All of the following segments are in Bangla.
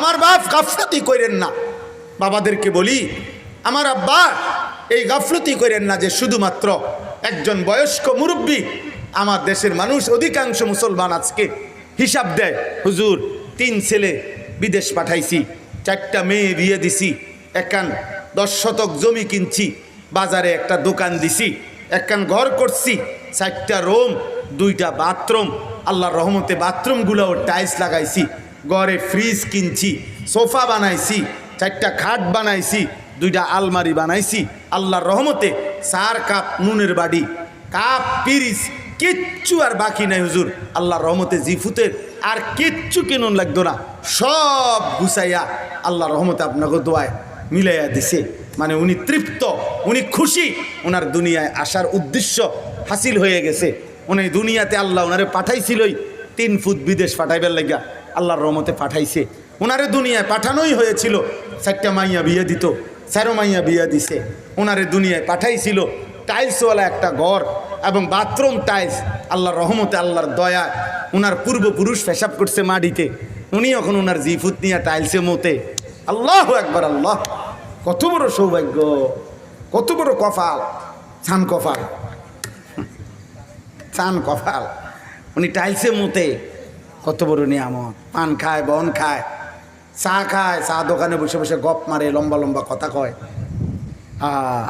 আমার বাপ গাফলতি করেন না। বাবাদেরকে বলি, আমার আব্বা এই গাফলতি করেন না যে শুধুমাত্র একজন বয়স্ক মুরব্বী আমার দেশের মানুষ, অধিকাংশ মুসলমান আজকে হিসাব দেয়, হুজুর, তিন ছেলে বিদেশ পাঠাইছি, চারটা মেয়ে বিয়ে দিছি একান দশ শতক জমি কিনছি, বাজারে একটা দোকান দিছি, একখান ঘর করছি, চারটা রুম, দুইটা বাথরুম, আল্লাহর রহমতে বাথরুমগুলোও টাইলস লাগাইছি ঘরে ফ্রিজ কিনছি, সোফা বানাইছি, চারটা খাট বানাইছি, দুইটা আলমারি বানাইছি, আল্লাহর রহমতে চার কাপ নুনের বাড়ি কাপ পিরিস কিচ্ছু আর বাকি নাই হুজুর। আল্লাহর রহমতে জিফুতের আর কিচ্ছু কিনুন লাগতো না, সব গুছাইয়া আল্লাহর রহমতে আপনাকে দোয়ায় মিলাইয়া দিছে। মানে উনি তৃপ্ত, উনি খুশি, ওনার দুনিয়ায় আসার উদ্দেশ্য হাসিল হয়ে গেছে। উনি দুনিয়াতে আল্লাহ ওনারে পাঠাইছিলই, তিন ফুট বিদেশ পাঠাইবার লাগিয়া। আল্লাহর রহমতে পাঠাইছে। ওনারে দুনিয়ায় পাঠানোই হয়েছিল। চারটা মাইয়া বিয়ে দিত, চারো মাইয়া বিয়ে দিছে। ওনারে দুনিয়ায় পাঠাইছিল। টাইলসওয়ালা একটা ঘর এবং বাথরুম টাইলস। আল্লাহর রহমতে, আল্লাহর দয়া ওনার পূর্বপুরুষ পেশাব করছে মাটিতে। উনি এখন ওনার জিফুত নিয়ে টাইলসে মতে। আল্লাহ একবার আল্লাহ! কত বড় সৌভাগ্য, কত বড় কফাল ছান কফাল চান কফাল উনি টাইলসে মতে কত বড় নিয়ামত। পান খায়, বন খায়, চা খায়, চা দোকানে বসে বসে গপ মারে, লম্বা লম্বা কথা কয়।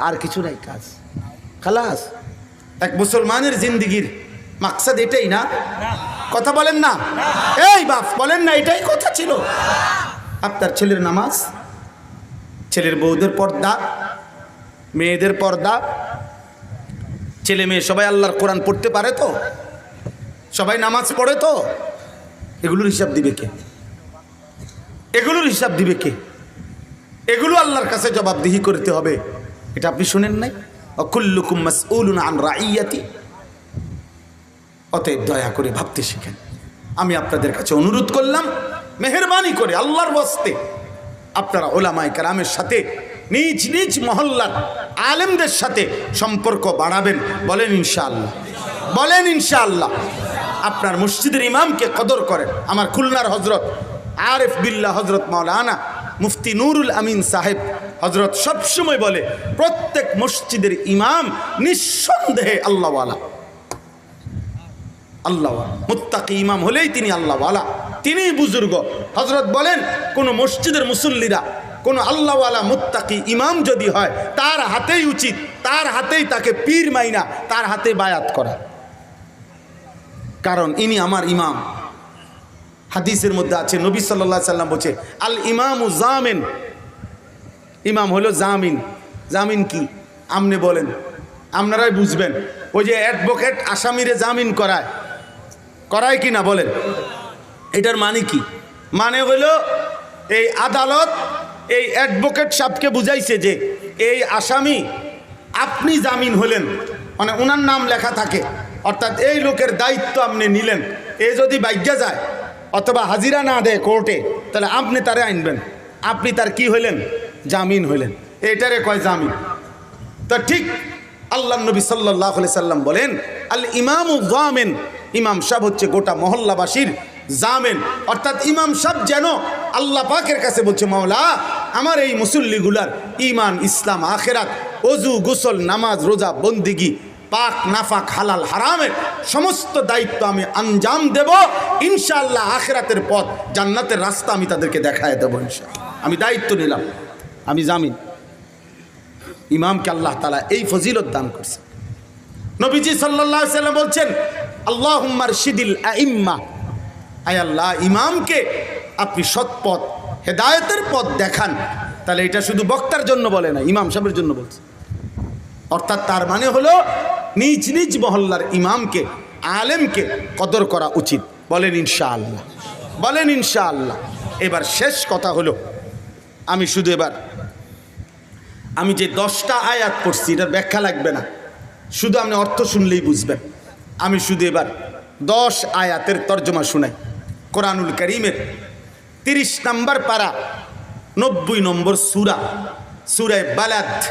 আর কিছু নাই কাজ। খালাস, এক মুসলমানের জিন্দিগির মাকসাদ এটাই না? কথা বলেন না। এই বাপ, বলেন না, এটাই কথা ছিল। আপনার ছেলের নামাজ, ছেলের বউদের পর্দা, মেয়েদের পর্দা। ছেলে মেয়ে সবাই আল্লাহর কোরআন পড়তে পারে তো? সবাই নামাজ পড়ে তো? এগুলোর হিসাব দিবে কে? এগুলোর হিসাব দিবে কে? এগুলো আল্লাহর কাছে জবাবদিহি করতে হবে। এটা আপনি শুনেন নাই? অকুল্লুকুম মাসউলুন রাইয়াতি। অতএব দয়া করে ভাবতে শিখেন। আমি আপনাদের কাছে অনুরোধ করলাম, মেহরবানি করে আল্লাহর বস্তে আপনারা ওলামাই কারামের সাথে, নিজ নিজ মহল্লার আলেমদের সাথে সম্পর্ক বাড়াবেন। বলেন ইনশাআল্লাহ। বলেন ইনশাআল্লাহ। আপনার মসজিদের ইমামকে কদর করেন। আমার খুলনার হজরত আরেফ বিল্লাহ হজরত মাওলানা মুফতি নুরুল আমিন সাহেব হজরত সবসময় বলে, প্রত্যেক মসজিদের ইমাম নিঃসন্দেহে আল্লাহওয়ালা। আল্লাহ মুত্তাকি ইমাম হলেই তিনি আল্লাহওয়ালা। তিনি বুজুর্গ। হজরত বলেন, কোন মসজিদের মুসল্লিরা, কোন আল্লাহওয়ালা মুত্তাকি ইমাম যদি হয়, তার হাতেই উচিত, তার হাতেই তাকে পীর মাইনা, তার হাতে বায়াত করা। কারণ ইনি আমার ইমাম। হাদিসের মধ্যে আছে, নবী সাল্লাহ সাল্লাম বলছে, আল ইমামু জামেন। ইমাম হলো জামিন। জামিন কি? আপনি বলেন। আপনারাই বুঝবেন। ওই যে অ্যাডভোকেট আসামিরে জামিন করায়। করায় কি না বলেন। এটার মানে কি? মানে হলো এই আদালত এই অ্যাডভোকেট সাহেবকে বুঝাইছে যে এই আসামি, আপনি জামিন হলেন। মানে ওনার নাম লেখা থাকে। অর্থাৎ এই লোকের দায়িত্ব আপনি নিলেন। এ যদি বাইজ্ঞা যায়, অথবা হাজিরা না দেয় কোর্টে, তাহলে আপনি তারে আনবেন। আপনি তার কি হইলেন? জামিন হইলেন। এটারে কয় জামিন? তা ঠিক আল্লাহ নবী সাল্লাহ সাল্লাম বলেন, আল ইমাম জামেন, ইমাম সাহেব হচ্ছে গোটা মহল্লাবাসীর জামেন। অর্থাৎ ইমাম সাহেব যেন আল্লাহ পাকের কাছে বলছে, মাওলা, আমার এই মুসল্লিগুলার ইমান, ইসলাম, আখেরাত, অজু, গোসল, নামাজ, রোজা, বন্দিগি পাক নাফাক হালাল হারামের সমস্ত দায়িত্ব আমি আঞ্জাম দেব। ইনশাআল্লাহ আখেরাতের পথ, জান্নাতের রাস্তা আমি তাদেরকে দেখায় দেবো ইনশাআল্লাহ। আমি দায়িত্ব নিলাম। আমি জামিন। ইমামকে আল্লাহ তালা এই ফজিলত দান করছে। নবীজি সাল্লাহ সাল্লাম বলছেন আল্লাহ শিদিল আইম্মা। আয় আল্লাহ, ইমামকে আপনি সৎপথ হেদায়তের পথ দেখান। তাহলে এটা শুধু বক্তার জন্য বলে না, ইমাম সাহেবের জন্য বলছে। অর্থাৎ তার মানে হলো নিজ নিজ মহল্লার ইমামকে, আলেমকে কদর করা উচিত। বলেন ইনশাআল্লাহ। বলেন ইনশাআল্লাহ। এবার শেষ কথা হলো, আমি শুধু এবার, আমি যে দশটা আয়াত পড়ছি, এটার ব্যাখ্যা লাগবে না। শুধু আপনি অর্থ শুনলেই বুঝবেন। আমি শুধু এবার দশ আয়াতের তর্জমা শুনাই। কোরআনুল করিমের তিরিশ নম্বর পারা, নব্বই নম্বর সুরা, সুরায় বালাদ,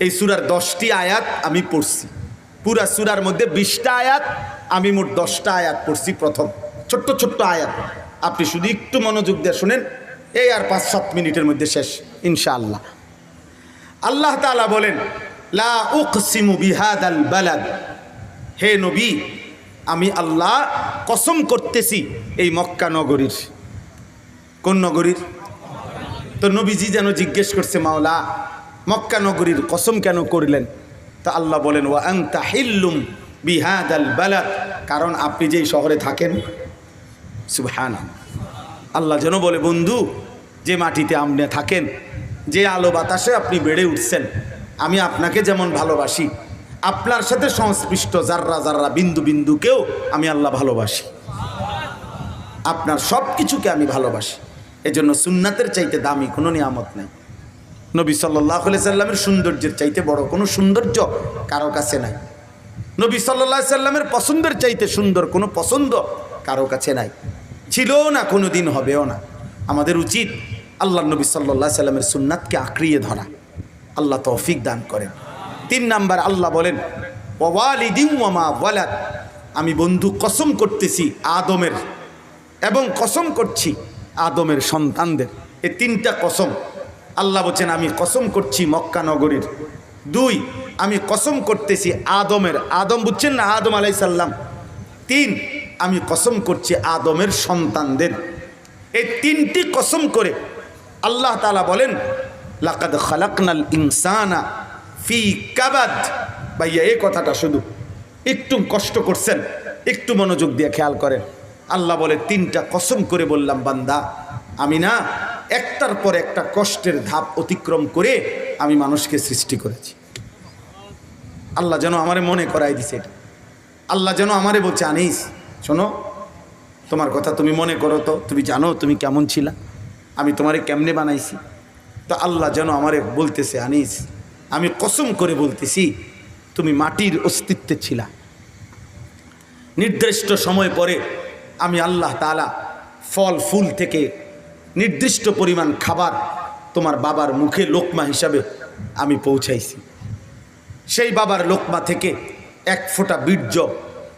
এই সুরার দশটি আয়াত আমি পড়ছি। পুরা সুরার মধ্যে বিশটা আয়াত, আমি মোট দশটা আয়াত পড়ছি প্রথম। ছোট্ট ছোট্ট আয়াত। আপনি শুধু একটু মনোযোগ দিয়ে শুনেন, এই আর পাঁচ, সাত মিনিটের মধ্যে শেষ, ইনশাআল্লাহ। আল্লাহ তাআলা বলেন, লা উকসিমু বিহাদাল বালাদ। হে নবী, আমি আল্লাহ কসম করতেছি এই মক্কা নগরীর। কোন নগরীর? তো নবীজি যেন জিজ্ঞেস করছে, মাওলা, মক্কা নগরীর কসম কেন করলেন? তা আল্লাহ বলেন, ওয়া আংতা হিল্লুম বিহাদাল বালাদ। কারণ আপনি যেই শহরে থাকেন সুবহান আল্লাহ যেন বলে, বন্ধু, যে মাটিতে আপনি থাকেন, যে আলো বাতাসে আপনি বেড়ে উঠছেন, আমি আপনাকে যেমন ভালোবাসি, আপনার সাথে সংশ্লিষ্ট জাররা জাররা বিন্দু বিন্দুকেও আমি আল্লাহ ভালোবাসি। আপনার সব কিছুকে আমি ভালোবাসি। এজন্য সুন্নাতের চাইতে দামি কোনো নিয়ামত নেই। নবী সাল্লাহ সাল্লামের সৌন্দর্যের চাইতে বড় কোনো সৌন্দর্য কারও কাছে নাই। নবী সাল্লাহ সাল্লামের পছন্দের চাইতে সুন্দর কোনো পছন্দ কারও কাছে নাই। ছিলও না কোনো দিন হবেও না। আমাদের উচিত আল্লাহ নবী সাল্লাহ সাল্লামের সুন্নাতকে আঁকড়িয়ে ধরা। আল্লাহ তৌফিক দান করেন। তিন নাম্বার আল্লাহ বলেন আমি বন্ধু কসম করতেছি আদমের এবং কসম করছি আদমের সন্তানদের। এই তিনটা কসম। আল্লাহ বলছেন, আমি কসম করছি মক্কা নগরীর। দুই, আমি কসম করতেছি আদমের। আদম বুঝছেন না? আদম আলাইসাল্লাম তিন, আমি কসম করছি আদমের সন্তানদের। এই তিনটি কসম করে আল্লাহ তালা বলেন, লাকাদ খালাকনাল ইনসানা ফি কাবাদ। ভাইয়া, এই কথাটা শুধু একটু কষ্ট করছেন, একটু মনোযোগ দিয়ে খেয়াল করেন। আল্লাহ বলে, তিনটা কসম করে বললাম, বান্দা। আমি না একটার পর একটা কষ্টের ধাপ অতিক্রম করে আমি মানুষকে সৃষ্টি করেছি। আল্লাহ যেন আমারে মনে করাই দিছে এটা। আল্লাহ যেন আমারে বলছে, আনিস, শোনো, তোমার কথা তুমি মনে করো তো, তুমি জানো তুমি কেমন ছিলা, আমি তোমারে কেমনে বানাইছি? তো আল্লাহ যেন আমারে বলতেছে, আনিস, আমি কসম করে বলতেছি, তুমি মাটির অস্তিত্বে ছিলা। নির্দিষ্ট সময় পরে আমি আল্লাহ তালা ফল, ফুল থেকে নির্দিষ্ট পরিমাণ খাবার তোমার বাবার মুখে লোকমা হিসাবে আমি পৌঁছাইছি। সেই বাবার লোকমা থেকে এক ফোঁটা বীর্য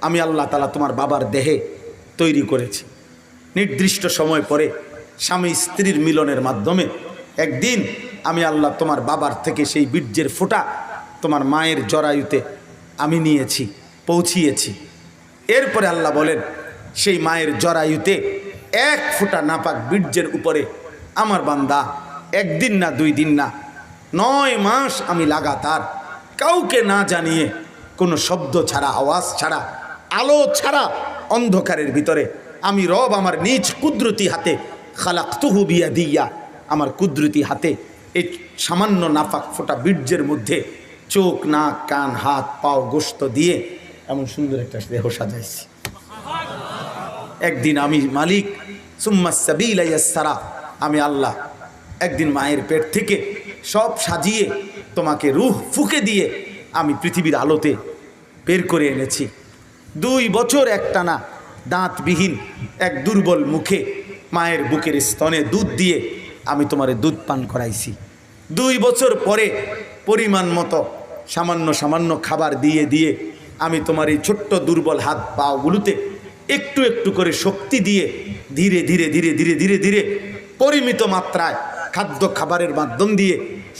আমি আল্লাহ তালা তোমার বাবার দেহে তৈরি করেছি। নির্দিষ্ট সময় পরে স্বামী স্ত্রীর মিলনের মাধ্যমে একদিন আমি আল্লাহ তোমার বাবার থেকে সেই বীর্যের ফোঁটা তোমার মায়ের জরায়ুতে আমি নিয়েছি, পৌঁছিয়েছি। এরপরে আল্লাহ বলেন, সেই মায়ের জরায়ুতে এক ফোঁটা নাপাক বীর্যের উপরে। আমার বান্দা, একদিন না দুই দিন না, নয় মাস আমি লাগাতার কাউকে না জানিয়ে কোনো শব্দ ছাড়া, আওয়াজ ছাড়া, আলো ছাড়া অন্ধকারের ভিতরে আমি রব আমার নিজ কুদরতি হাতে খালাক তুহু বিয়া দিয়া আমার কুদরতি হাতে এই সামান্য নাফাক ফোটা বীর্যের মধ্যে চোখ, নাক, কান, হাত, পাও গোস্ত দিয়ে এমন সুন্দর একটা দেহ সাজাইছি। একদিন আমি মালিক, সুম্মা সাবিলাইয়াসারা আমি আল্লাহ। একদিন মায়ের পেট থেকে সব সাজিয়ে তোমাকে রুহ ফুকে দিয়ে আমি পৃথিবীর আলোতে বের করে এনেছি। দুই বছর একটানা দাঁতবিহীন এক দুর্বল মুখে মায়ের বুকের স্তনে দুধ দিয়ে আমি তোমারে দুধ পান করাইছি। দুই বছর পরে পরিমাণ মতো সামান্য সামান্য খাবার দিয়ে দিয়ে আমি তোমার এই ছোট্ট দুর্বল হাত পাগুলোতে একটু একটু করে শক্তি দিয়ে ধীরে ধীরে ধীরে ধীরে ধীরে ধীরে পরিমিত মাত্রায় খাদ্য খাবারের মাধ্যম দিয়ে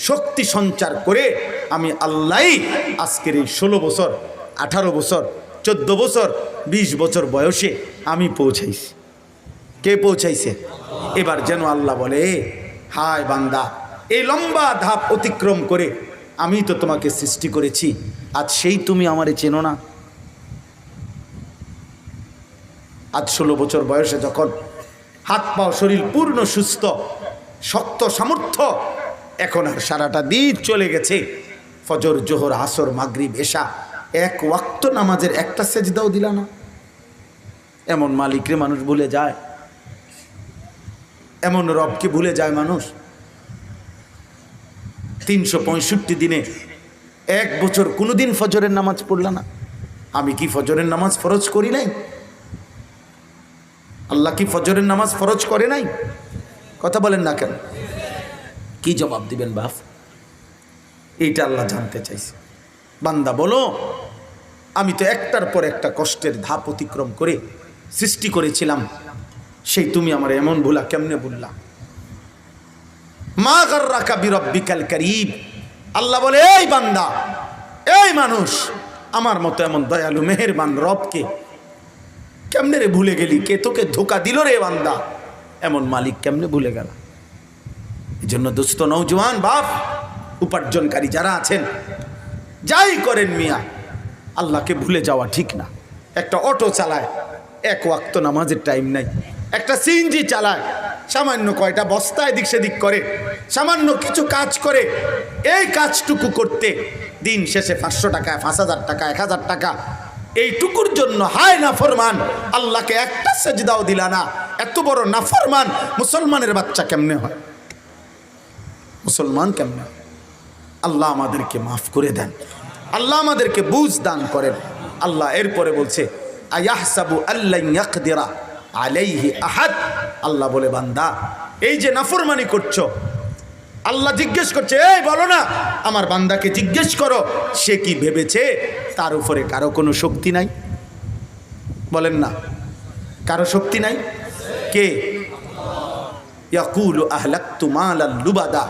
শক্তি সঞ্চার করে আমি আল্লাহ আজকের এই ষোলো বছর, আঠারো বছর, চোদ্দ বছর ২০ বছর বয়সে আমি পৌঁছাইছি। কে পৌঁছাইছে? এবার যেন আল্লাহ বলে হায় বান্দা এই লম্বা ধাপ অতিক্রম করে আমি তো তোমাকে সৃষ্টি করেছি, আজ সেই তুমি আমারে চেনো না। আজ ষোলো বছর বয়সে যখন হাত পাও শরীর পূর্ণ সুস্থ, শক্ত সামর্থ্য, এখন আর সারাটা দিন চলে গেছে। ফজর, জোহর, আসর, মাগরিব, এশা, এক ওয়াক্ত নামাজের একটা সেজদাও দিলা না। এমন মালিকরে মানুষ ভুলে যায়। এমন রবকে ভুলে যায় মানুষ? তিনশো পঁয়ষট্টি দিনে এক বছর কোনোদিন ফজরের নামাজ পড়লা না। আমি কি ফজরের নামাজ ফরজ করি নাই? আল্লাহ কি ফজরের নামাজ ফরজ করে নাই? কথা বলেন না কেন? কি জবাব দিবেন বাপ? এইটা আল্লাহ জানতে চাইছে। বান্দা বলো, আমি তো একটার পর একটা কষ্টের ধাপ অতিক্রম করে সৃষ্টি করেছিলাম। সেই তুমি আমার এমন ভুলা কেমনে বললা মা কার গর্রাকা বিরব্বিকাল করিব। আল্লাহ বলে, এই বান্দা, এই মানুষ, আমার মতো এমন দয়ালু, মেহেরবান রবকে কেমনে রে ভুলে গেলি? কে তোকে ধোকা দিল রে বান্দা? এমন মালিক কেমনে ভুলে গেল? এই জন্য দোস্ত নৌজওয়ান বাপ, উপার্জনকারী যারা আছেন, যাই করেন মিয়া, আল্লাহকে ভুলে যাওয়া ঠিক না। একটা অটো চালায়, এক ওয়াক্ত নামাজের টাইম নাই। একটা সিএনজি চালায়, সামান্য কয়টা বস্তা এদিক সেদিক করে, সামান্য কিছু কাজ করে, এই কাজটুকু করতে দিন শেষে পাঁচশো টাকা, পাঁচ হাজার টাকা, এক হাজার টাকা এইটুকুর জন্য হায় নাফরমান আল্লাহকে একটা সেজদাও দিলা না। এত বড় নাফরমান মুসলমানের বাচ্চা কেমনে হয়? মুসলমান কেমনে আল্লাহ আমাদেরকে মাফ করে দেন। আল্লাহ আমাদেরকে বুঝ দান করেন। আল্লাহ এরপরে বলছে, আয়াহসাবু আল্লাহ ইয়াকদিরা আলাইহি আহাদ। আল্লাহ বলে, বান্দা, এই যে নাফরমানি করছ, আল্লাহ জিজ্ঞেস করছে, এই বলো না, আমার বান্দাকে জিজ্ঞেস করো, সে কি ভেবেছে তার উপরে কারও কোনো শক্তি নাই? বলেন না। কারও শক্তি নাই? কে? ইয়াকুল আহলাক্তু মালাল লুবাদা।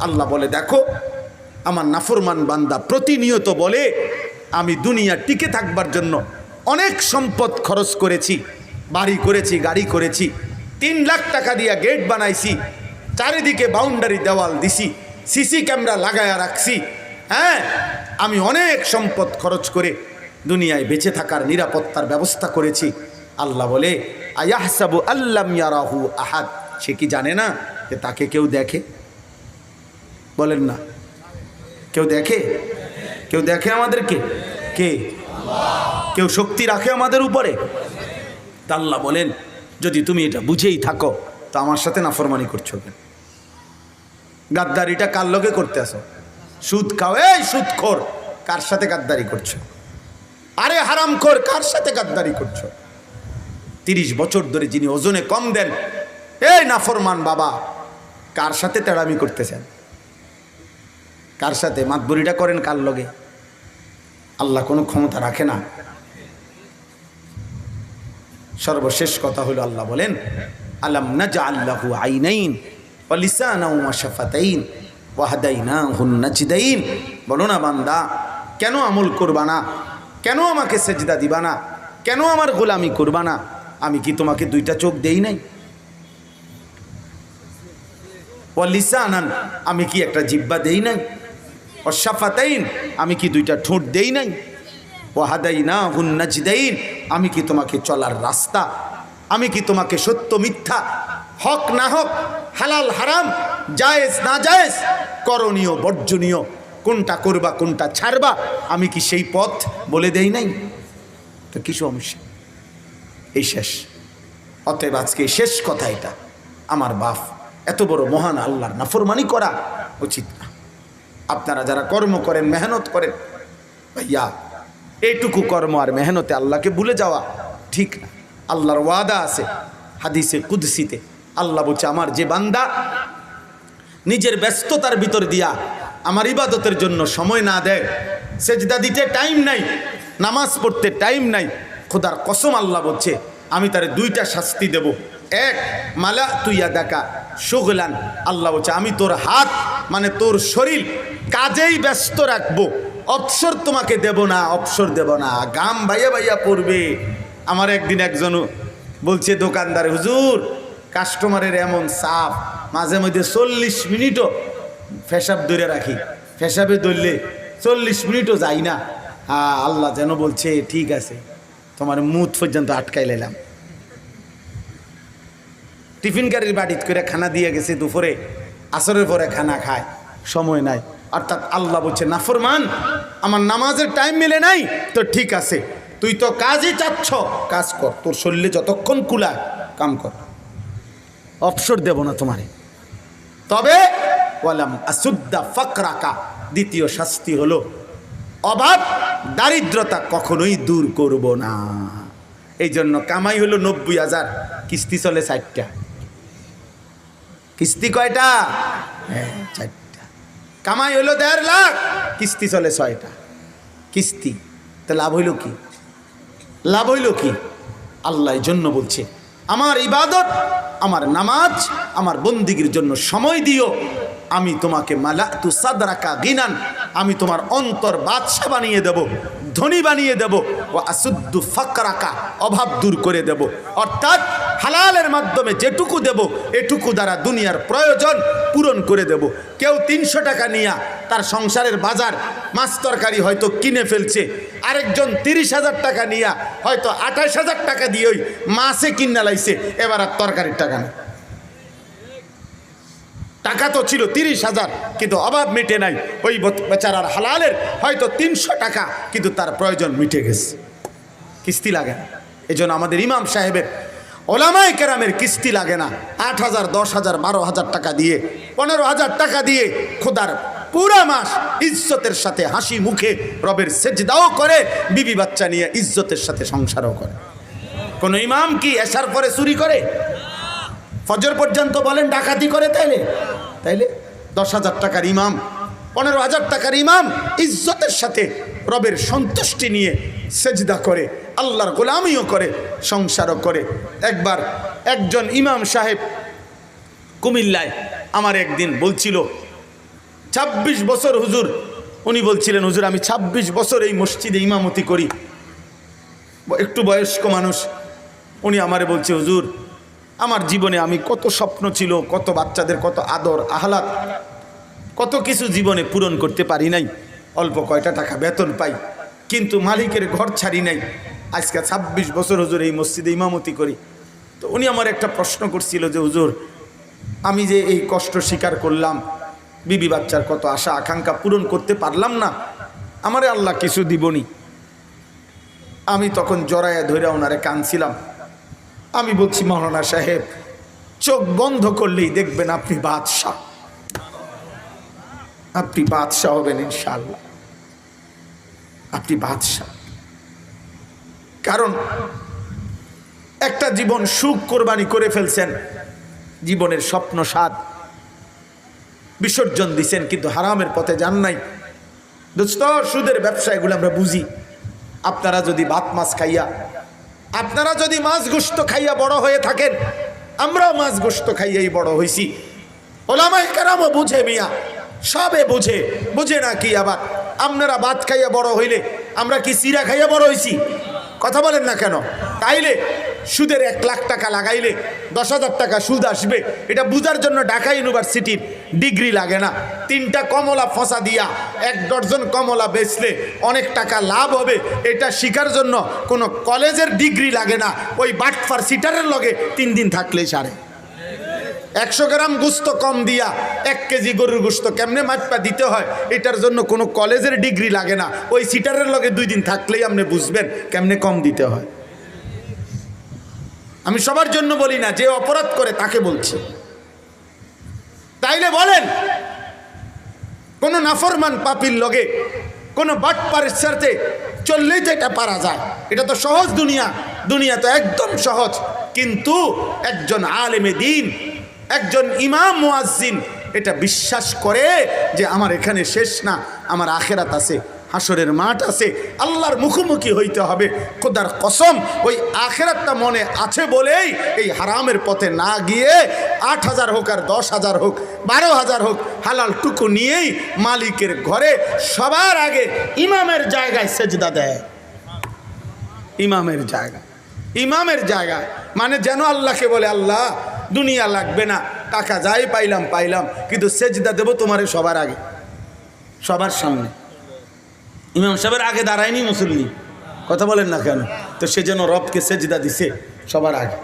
আল্লাহ বলে, দেখো, আমার নাফরমান বান্দা প্রতিনিয়ত বলে, আমি দুনিয়া টিকে থাকবার জন্য অনেক সম্পদ খরচ করেছি, বাড়ি করেছি, গাড়ি করেছি, তিন লাখ টাকা দিয়া গেট বানাইছি, চারিদিকে বাউন্ডারি দেওয়াল দিছি, সিসি ক্যামেরা লাগায়া রাখছি হ্যাঁ আমি অনেক সম্পদ খরচ করে দুনিয়ায় বেঁচে থাকার নিরাপত্তার ব্যবস্থা করেছি। আল্লাহ বলে, আয়াহসাবু আল্লাম ইয়ারাহু আহাদ। সে কি জানে না যে তাকে কেউ দেখে? বলেন না। কেউ দেখে? কেউ দেখে আমাদেরকে? কে? কেউ শক্তি রাখে আমাদের উপরে? আল্লাহ বলেন, যদি তুমি এটা বুঝেই থাকো, তো আমার সাথে নাফরমানি করছ কেন? গাদ্দারিটা কার লোকে করতে আসো? সুদ খাও। এই সুদ খোর কার সাথে গাদ্দারি করছ? আরে হারাম খোর কার সাথে গাদ্দারি করছ? তিরিশ বছর ধরে যিনি ওজনে কম দেন, এই নাফরমান বাবা, কার সাথে তেড়ামি করতেছেন? কার সাথে মাতবরিটা করেন কার লগে? আল্লাহ কোনো ক্ষমতা রাখে না। সর্বশেষ কথা হলো আল্লাহ বলেন, আলাম নাজা আল্লাহু আইনাইন অলিসানাউ শাফাতাইন। ওয়াহাদাইনা হুন্নাচিদাইন বলো না বান্দা, কেন আমল করবা না? কেন আমাকে সেজদা দিবা না? কেন আমার গোলামি করবা না? আমি কি তোমাকে দুইটা চোখ দেই নাই? লিসা অলিসানান আমি কি একটা জিব্বা দেই নাই? অশাফাতাইন আমি কি দুইটা ঠোঁট দেই নাই? ওয়াহাদাই না হুন্নাজিদাইন আমি কি তোমাকে চলার রাস্তা? আমি কি তোমাকে সত্য মিথ্যা হক না হক, হালাল, হারাম, জায়েজ, না জায়েজ, করণীয়, বর্জনীয়, কোনটা করবা, কোনটা ছাড়বা, আমি কি সেই পথ বলে দেই নাই? তো কি সমস্যা এই শেষ। অতএব আজকে শেষ কথা এটা। আমার বাপ এত বড় মহান আল্লাহর নাফরমানি করা উচিত না। আপনারা যারা কর্ম করেন, মেহনত করেন, ভাইয়া, এইটুকু কর্ম আর মেহনতে আল্লাহকে ভুলে যাওয়া ঠিক না। আল্লাহর ওয়াদা আছে, হাদিসে, কুদসিতে। আল্লাহ বলছে, আমার যে বান্দা নিজের ব্যস্ততার ভিতর দিয়া আমার ইবাদতের জন্য সময় না দেয়, সেজদা দিতে টাইম নাই, নামাজ পড়তে টাইম নাই, খোদার কসম আল্লাহ বলছে, আমি তার দুইটা শাস্তি দেব। এক, মালা তুইয়া দেখা সুগলান। আল্লাহ বলছে, আমি তোর হাত মানে তোর শরীর কাজেই ব্যস্ত রাখব। অবসর তোমাকে দেব না, অবসর দেব না। গাম ভাইয়া ভাইয়া পড়বে। আমার একদিন একজন বলছে, দোকানদার, হুজুর কাস্টমারের এমন সাফ মাঝে মধ্যে চল্লিশ মিনিটও ফেসাব ধরে রাখি। ফেসাবে ধরলে চল্লিশ মিনিটও যাই না। আল্লাহ যেন বলছে, ঠিক আছে, তোমার মুখ পর্যন্ত আটকাই লাইলাম। টিফিন গাড়ির বাড়িত করে খানা দিয়ে গেছে দুপুরে, আসরের পরে খানা খায়, সময় নাই। অর্থাৎ আল্লাহ বলছে নাফরমান আমার নামাজের টাইম মিলে নাই, তো ঠিক আছে, তুই তো কাজই চাচ্ছ, কাজ কর, তোর শরীরে যতক্ষণ কুলায় কাম কর। অবসর দেব না তোমারে। তবে ওয়ালাম আসুদ্দা ফকরাকা, দ্বিতীয় শাস্তি হলো অভাব দারিদ্রতা কখনোই দূর করব না। এই জন্য কামাই হলো নব্বই হাজার, কিস্তি চলে চারটা কিস্তি কয়টা? হ্যাঁ চারটা। কামাই হলো দেড় লাখ, কিস্তি চলে ছয়টা। কিস্তি, তা লাভ হইল কি? লাভ হইল কি? আল্লাহ জন্য বলছে আমার ইবাদত, আমার নামাজ, আমার বন্দিগির জন্য সময় দিও। আমি তোমাকে মালা তু সাদরাকা গিনান, আমি তোমার অন্তর বাদশা বানিয়ে দেব, ধনী বানিয়ে দেব ও আসুদ্দু ফাকরাকা অভাব দূর করে দেব। অর্থাৎ হালালের মাধ্যমে যেটুকু দেব, এটুকু দ্বারা দুনিয়ার প্রয়োজন পূরণ করে দেব। কেউ তিনশো টাকা নিয়ে তার সংসারের বাজার, মাছ তরকারি হয়তো কিনে ফেলছে। আরেকজন তিরিশ হাজার টাকা নিয়ে হয়তো আঠাশ হাজার টাকা দিয়েই মাছে কিনা লাইছে, এবার আর তরকারির টাকা নেই। টাকা তো ছিল তিরিশ হাজার, কিন্তু অভাব মিটে নাই। ওই বেচারার হালালের হয়তো তিনশো টাকা, কিন্তু তার প্রয়োজন মিটে গেছে। কিস্তি লাগে জন্য আমাদের ইমাম সাহেবের ওলামায় কেরামের কিস্তি লাগে না। আট হাজার, দশ হাজার, বারো হাজার টাকা দিয়ে, পনেরো হাজার টাকা দিয়ে খোদার পুরা মাস ইজ্জতের সাথে, হাসি মুখে রবের সেজদাও করে, বিবি বাচ্চা নিয়ে ইজ্জতের সাথে সংসারও করে। কোনো ইমাম কি এসার পরে চুরি করে? ফজর পর্যন্ত বলেন, ডাকাতি করে তাইলে? তাইলে দশ হাজার টাকার ইমাম, পনেরো হাজার টাকার ইমাম ইজ্জতের সাথে রবের সন্তুষ্টি নিয়ে সেজদা করে, আল্লাহর গোলামিও করে, সংসারও করে। একবার একজন ইমাম সাহেব কুমিল্লায় আমার একদিন বলছিল ২৬ বছর হুজুর। উনি বলছিলেন, হুজুর, আমি ২৬ বছর এই মসজিদে ইমামতি করি। একটু বয়স্ক মানুষ। উনি আমারে বলছে, হুজুর, আমার জীবনে আমি কত স্বপ্ন ছিল, কত বাচ্চাদের কত আদর আহ্লাদ কত কিছু জীবনে পূরণ করতে পারি নাই। অল্প কয়টা টাকা বেতন পাই। কিন্তু মালিকের ঘর ছাড়ি নাই। আজকে ২৬ বছর হুজুর এই মসজিদে ইমামতি করি। তো উনি আমার একটা প্রশ্ন করছিল যে, হুজুর, আমি যে এই কষ্ট স্বীকার করলাম, বিবি বাচ্চার কত আশা, আকাঙ্ক্ষা পূরণ করতে পারলাম না, আমারে আল্লাহ কিছু দিবনি। আমি তখন জড়াইয়া ধরে ওনারে কানছিলাম আমি বলছি, মৌলানা সাহেব, চোখ বন্ধ করলেই দেখবেন আপনি বাদশাহ। আপনি বাদশাহ হবেন ইনশাল্লাহ আপনি বাদশাহ। কারণ একটা জীবন সুখ কোরবানি করে ফেলছেন, জীবনের স্বপ্ন স্বাদ বিসর্জন দিছেন, কিন্তু হারামের পথে যান নাই। দোস্ত, সুদের ব্যবসা এগুলো আমরা বুঝি। আপনারা যদি ভাত মাছ খাইয়া, আপনারা যদি মাছ গোস্ত খাইয়া বড় হয়ে থাকেন, আমরাও মাছ গোস্ত খাইয়াই বড় হয়েছি ওলামাই কেরামও বুঝে মিয়া, সবে বুঝে বুঝে না কি আবার? আপনারা ভাত খাইয়া বড় হইলে, আমরা কি সিরা খাইয়া বড় হয়েছি কথা বলেন না কেন? তাইলে সুদের এক লাখ টাকা লাগাইলে দশ হাজার টাকা সুদ আসবে। এটা বুঝার জন্য ঢাকা ইউনিভার্সিটির ডিগ্রি লাগে না। তিনটা কমলা ফসা দিয়া এক ডজন কমলা বেচলে অনেক টাকা লাভ হবে। এটা শিকার জন্য কোনো কলেজের ডিগ্রি লাগে না। ওই বাটফার সিটারের লগে তিন দিন থাকলেই সারে। একশো গ্রাম গুস্ত কম দিয়া এক কেজি গরুর গুস্ত কেমনে মাছপা দিতে হয়? এটার জন্য কোনো কলেজের ডিগ্রি লাগে না। ওই সিটারের লগে দুই দিন থাকলেই আপনি বুঝবেন কেমনে কম দিতে হয়। আমি সবার জন্য বলি না, যে অপরাধ করে তাকে বলছি। তাইলে বলেন, কোন নাফরমান পাপির লগে কোনো বাটপারের সাথে চললেই তো এটা পারা যায়। এটা তো সহজ দুনিয়া দুনিয়া তো একদম সহজ। কিন্তু একজন আলেমে দিন একজন ইমাম মুয়াজ্জিন, এটা বিশ্বাস করে যে আমার এখানে শেষ না, আমার আখেরাত আছে হাসরের মাঠ আছে, আল্লাহর মুখোমুখি হইতে হবে। খোদার কসম, ওই আখেরাতটা মনে আছে বলেই এই হারামের পথে না গিয়ে আট হাজার হোক আর দশ হাজার হোক, বারো হাজার হোক, হালাল টুকু নিয়েই মালিকের ঘরে সবার আগে ইমামের জায়গায় সেজদা দেয়। ইমামের জায়গা ইমামের জায়গা মানে যেন আল্লাহকে বলে, আল্লাহ দুনিয়া লাগবে না, টাকা যাই পাইলাম পাইলাম, কিন্তু সেজদা দেবো তোমারে সবার আগে, সবার সামনে। ইমাম সাহেবের আগে দাঁড়ায়নি মুসল্লি, কথা বলেন না কেন? তো সে যেন রবকে সেজদা দিছে সবার আগে।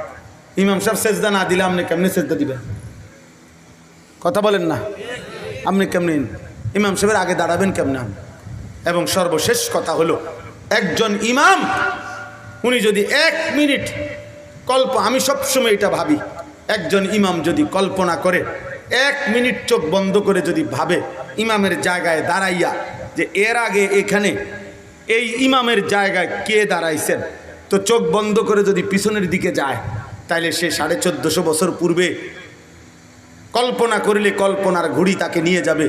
ইমাম সাহেব সেজদা না দিলে আপনি কেমনি সেজদা দিবেন? কথা বলেন না, আপনি কেমনি? ইমাম সাহেবের আগে দাঁড়াবেন কেমনে আপনি? এবং সর্বশেষ কথা হলো, একজন ইমাম, উনি যদি এক মিনিট, কল্প, আমি সবসময় এটা ভাবি একজন ইমাম যদি কল্পনা করে, এক মিনিট চোখ বন্ধ করে যদি ভাবে, ইমামের জায়গায় দাঁড়াইয়া যে এর আগে এখানে এই ইমামের জায়গায় কে দাঁড়াইছেন, তো চোখ বন্ধ করে যদি পিছনের দিকে যায়, তাইলে সে সাড়ে চোদ্দোশো বছর পূর্বে কল্পনা করিলে কল্পনার ঘড়ি তাকে নিয়ে যাবে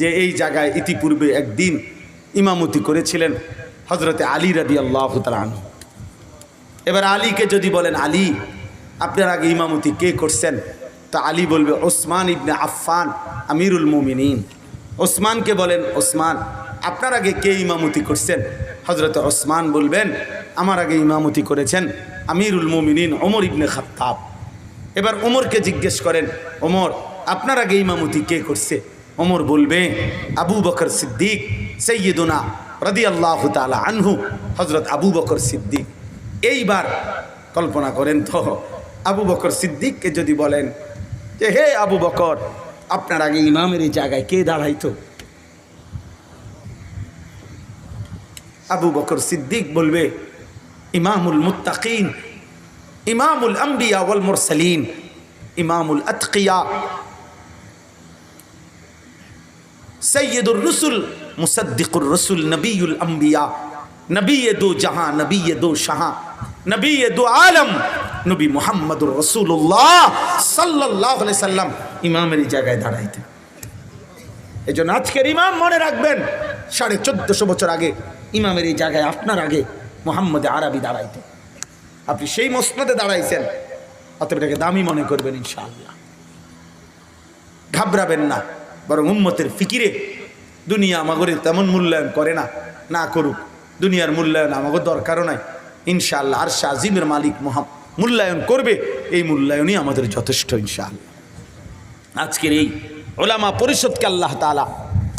যে এই জায়গায় ইতিপূর্বে একদিন ইমামতি করেছিলেন হজরতে আলী রাদি আল্লাহ তালান এবার আলীকে যদি বলেন, আলী আপনার আগে ইমামতি কে করছেন? তা আলী বলবে, ওসমান ইবনে আফফান, আমিরুল মুমিনিন। ওসমানকে বলেন, ওসমান, আপনার আগে কে ইমামতি করছেন? হজরত ওসমান বলবেন, আমার আগে ইমামতি করেছেন আমিরুল মুমিনিন ওমর ইবনে খাত্তাব। এবার ওমরকে জিজ্ঞেস করেন, ওমর, আপনার আগে ইমামতি কে করছে? ওমর বলবে, আবু বকর সিদ্দিক সৈয়দুনা রদি আল্লাহ তালা আনহু হজরত আবু বকর সিদ্দিক। এইবার কল্পনা করেন তো আবু বকর সিদ্দিককে যদি বলেন যে, হে আবু বকর, আপনার আগে ইমামের এই জায়গায় কে দাঁড়াইতো? আবু বকর সিদ্দিক বলবে, ইমামুল মুত্তাকিন, ইমামুল আম্বিয়া ওয়াল মুরসালিন, ইমামুল আতকিয়া সৈয়দুর রসুল, মুসদ্দিকুর রসুল নবীল আম্বিয়া নবী দো জাহাঁ নবী দো শাহাঁ। দো আলম, নবী মোহাম্মদুর রসুল্লাহ সাল্লাহ সাল্লাম জায়গায় এই জন্য আজকের ইমাম মনে রাখবেন, সাড়ে চোদ্দশো বছর আগে জায়গায় আপনার আগে মোহাম্মদে আপনি সেই মসনদে দাঁড়াইছেন, অতএব এটাকে দামি মনে করবেন ইনশাআল্লাহ। ঘাবড়াবেন না, বরং উম্মতের ফিকিরে দুনিয়া আমাগরে তেমন মূল্যায়ন করে না না করুক। দুনিয়ার মূল্যায়ন আমাকে দরকারও নাই। ইনশাআল্লাহ, আর শাহিমের মালিক মহাম মূল্যায়ন করবে, এই মূল্যায়নই আমাদের যথেষ্ট ইনশাআল্লাহ। আজকের এই ওলামা পরিষদকে আল্লাহ তালা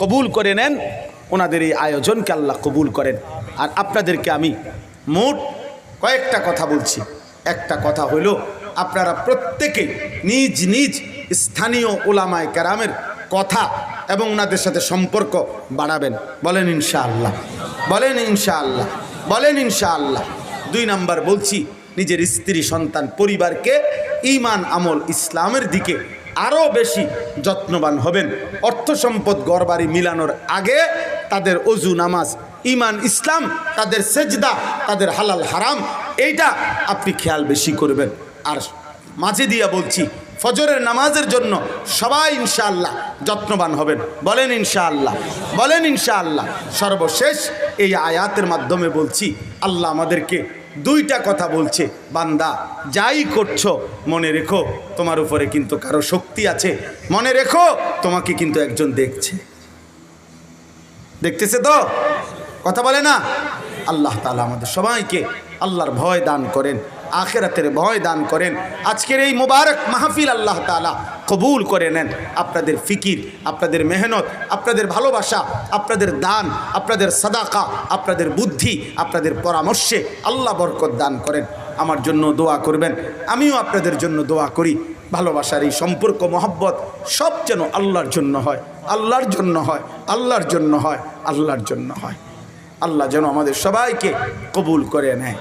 কবুল করে নেন, ওনাদের এই আয়োজনকে আল্লাহ কবুল করেন। আর আপনাদেরকে আমি মোট কয়েকটা কথা বলছি। একটা কথা হইল আপনারা প্রত্যেকে নিজ নিজ স্থানীয় ওলামায় কেরামের কথা এবং ওনাদের সাথে সম্পর্ক বাড়াবেন। বলেন ইনশাআল্লাহ বলেন ইনশাআল্লাহ বলেন ইনশাআল্লাহ। দুই নাম্বার বলছি, নিজের স্ত্রী, সন্তান, পরিবারকে ইমান আমল, ইসলামের দিকে আরও বেশি যত্নবান হবেন। অর্থ সম্পদ গড়বাড়ি মিলানোর আগে তাদের অজু, নামাজ ইমান ইসলাম, তাদের সেজদা, তাদের হালাল হারাম, এইটা আপনি খেয়াল বেশি করবেন। আর মাঝে দিয়া বলছি, ফজরের নামাজের জন্য সবাই ইনশাআল্লাহ যত্নবান হবেন। বলেন ইনশাআল্লাহ বলেন ইনশাআল্লাহ। সর্বশেষ এই আয়াতের মাধ্যমে বলছি, আল্লাহ আমাদেরকে দুইটা কথা বলছে, বান্দা, যাই করছ, মনে রেখো, তোমার উপরে কিন্তু কারও শক্তি আছে। মনে রেখো, তোমাকে কিন্তু একজন দেখছে। দেখতেছে তো? কথা বলে না? আল্লাহ তালা আমাদের সবাইকে আল্লাহর ভয় দান করেন। আখেরাতের ভয় দান করেন। আজকের এই মোবারক মাহফিল আল্লাহ তালা কবুল করে নেন। আপনাদের ফিকির, আপনাদের মেহনত, আপনাদের ভালোবাসা, আপনাদের দান, আপনাদের সাদাকা, আপনাদের বুদ্ধি, আপনাদের পরামর্শে আল্লাহ বরকত দান করেন। আমার জন্য দোয়া করবেন। আমিও আপনাদের জন্য দোয়া করি। ভালোবাসার এই সম্পর্ক, মহব্বত সব যেন আল্লাহর জন্য হয়। আল্লাহর জন্য হয়, আল্লাহর জন্য হয়, আল্লাহর জন্য হয়। আল্লাহ যেন আমাদের সবাইকে কবুল করে নেয়।